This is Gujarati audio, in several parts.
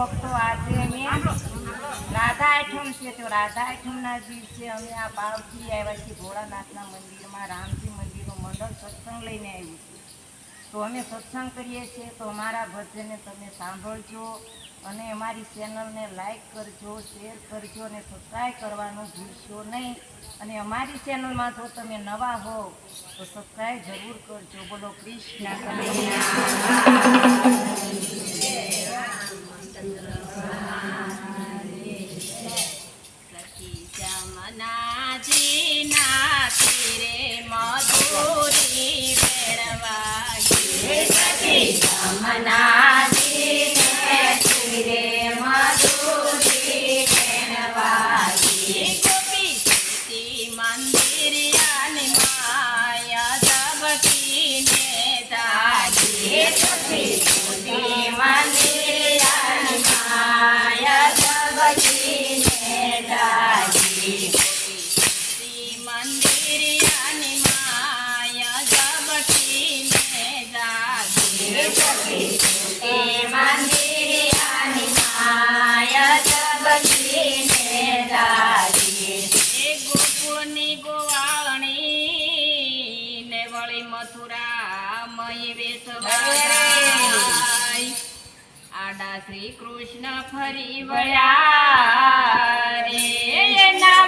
ભક્તો આજે અમે રાધા આઠમ છે, તો રાધા આઠમના દિવસે અમે આ પાવથી આવ્યા છીએ, ભોળાનાથના મંદિરમાં, રામજી મંદિરનું મંડળ સત્સંગ લઈને આવ્યું છે તો અમે સત્સંગ કરીએ છીએ, તો અમારા ભજનને તમે સાંભળજો અને અમારી ચેનલને લાઈક કરજો, શેર કરજો અને સબસ્ક્રાઈબ કરવાનું ભૂલશો નહીં. અને અમારી ચેનલમાં જો તમે નવા હો, તો સબસ્ક્રાઈબ જરૂર કરજો. બોલો કૃષ્ણ મધુરી વેણવાગી સખી જમનાજી like શ્રી કૃષ્ણ ફરી વળ્યા રે. એના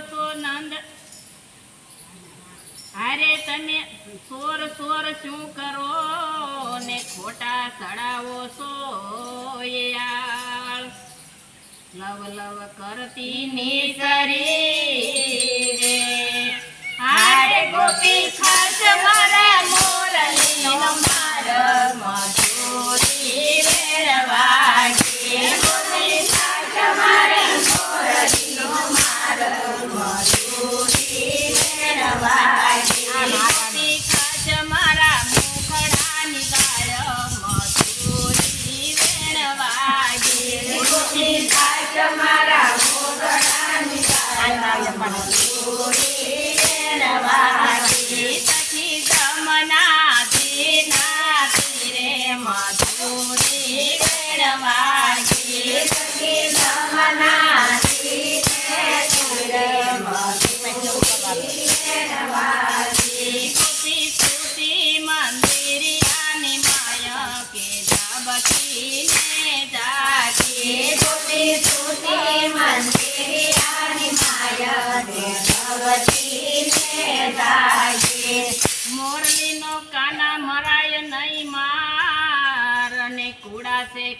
સોરસો નંદ. અરે તમે સોર સોર શું કરો ને ખોટા સડાવો છો લવ લવ કરતી નિસરી રે હારે ગોપી ખાસ મારા મોરલીનો માર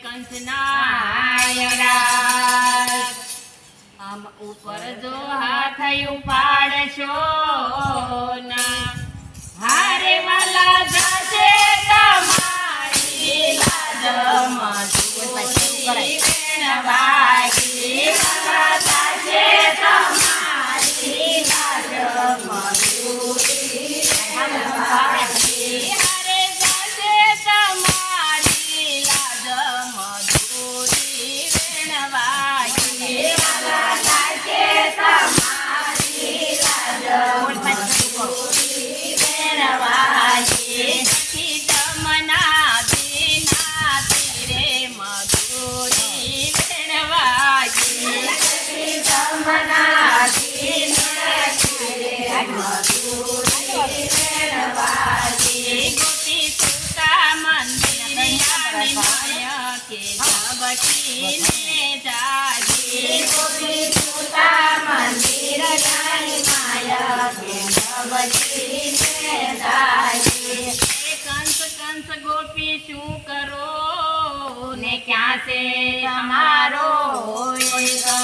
કંચના આમ ઉપર જો હાથ ઉપાડશો ના હારે વાલા જશે ઝબકીને જાગે ગોપી સુતા મંદિર જાણી માયા કેમ બચીને જાગે એ કંસ કંસ ગોપી શું કરો ને ક્યાં છે તમારો તમારો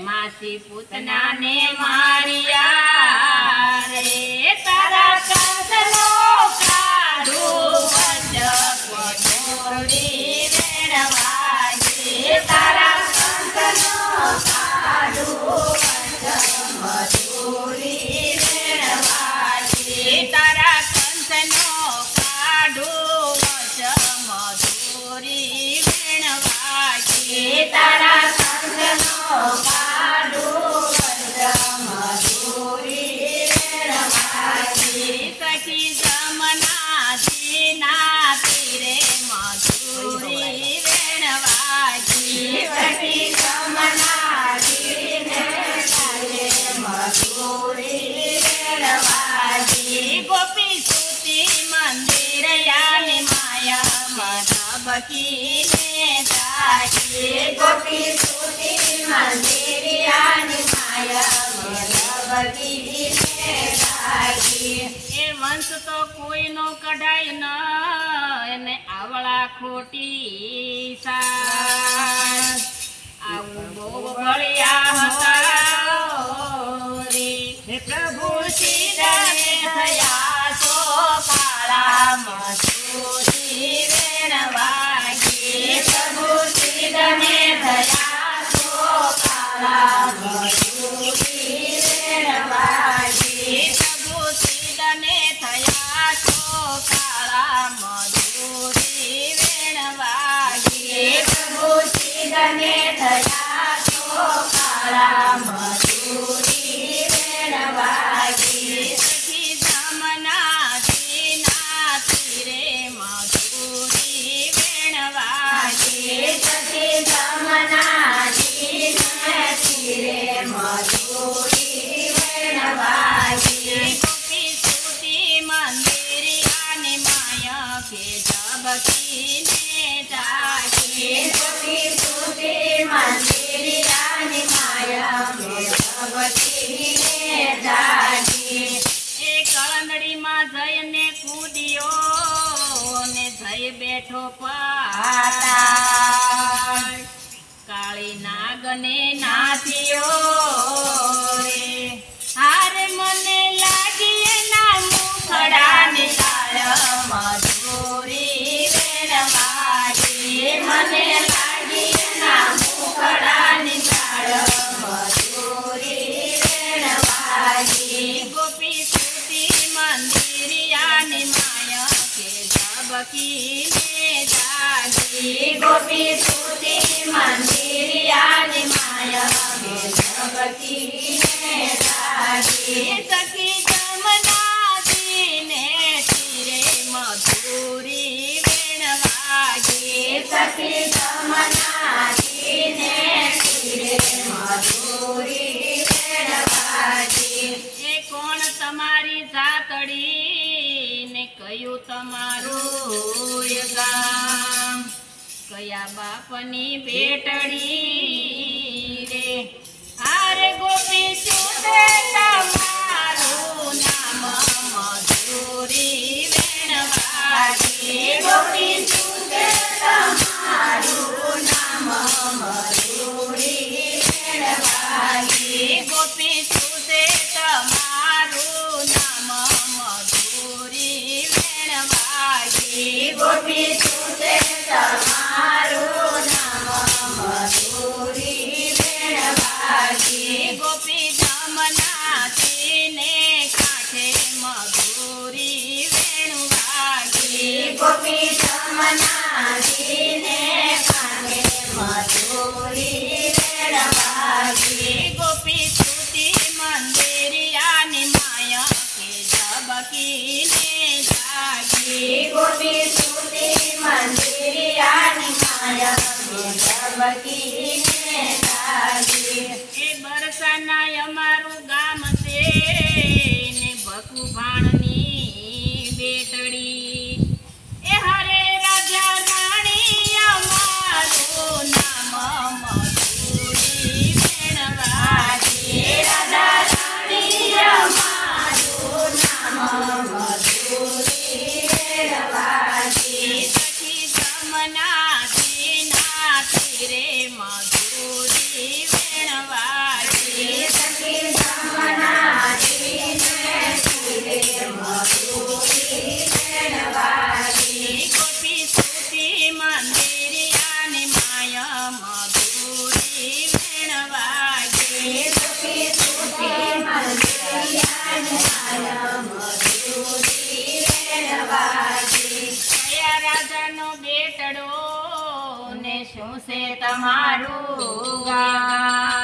માસી પૂતનાને મારિયા બકીને જાગી ગોપી સુતી મંદિરિયાની માયા મરબગીને જાગી એ વંશ તો કોઈનો કઢાય ન એને આવળા ખોટી સાસ. આવું બહુ ભળ્યા હતા રે. પ્રભુ સીધાને થયા સો કાળા મજૂરી સિદ્ધને થયા સો કાળા મજૂરી વેણવાજી. સખી જમના દીના તીરે મજૂરી વેણવાગી સખી જમનાજીને તીરે મજૂરી વેણવાજી. ગોપી સુતી મંદિરિયાની માયા કે જબકીને જાગી બેઠો પાતા કાળી નાગને નાથ્યો ગોપી સુતી મંદિરિયાની માયા કે જબકીને જાગી ગોપી સુતી મંદિરિયાની માયા ભગવતીને જાગી સખી કયું તમારું ગામ. કયા બાપની બેટડી રે? આરે ગોપી સુતે તમારું નામ મધુરી ગોપી જમનાથીને કાંઠે મધુરી ગોપી મધુરી વેણવાજી. ગોપી સુતી મંદિરિયાની માયા કે જબકીને જાગી. ગોપી સુતી મંદિરિયાની માયા જબકીને જાગી. એ બરસાના તમારું ગાન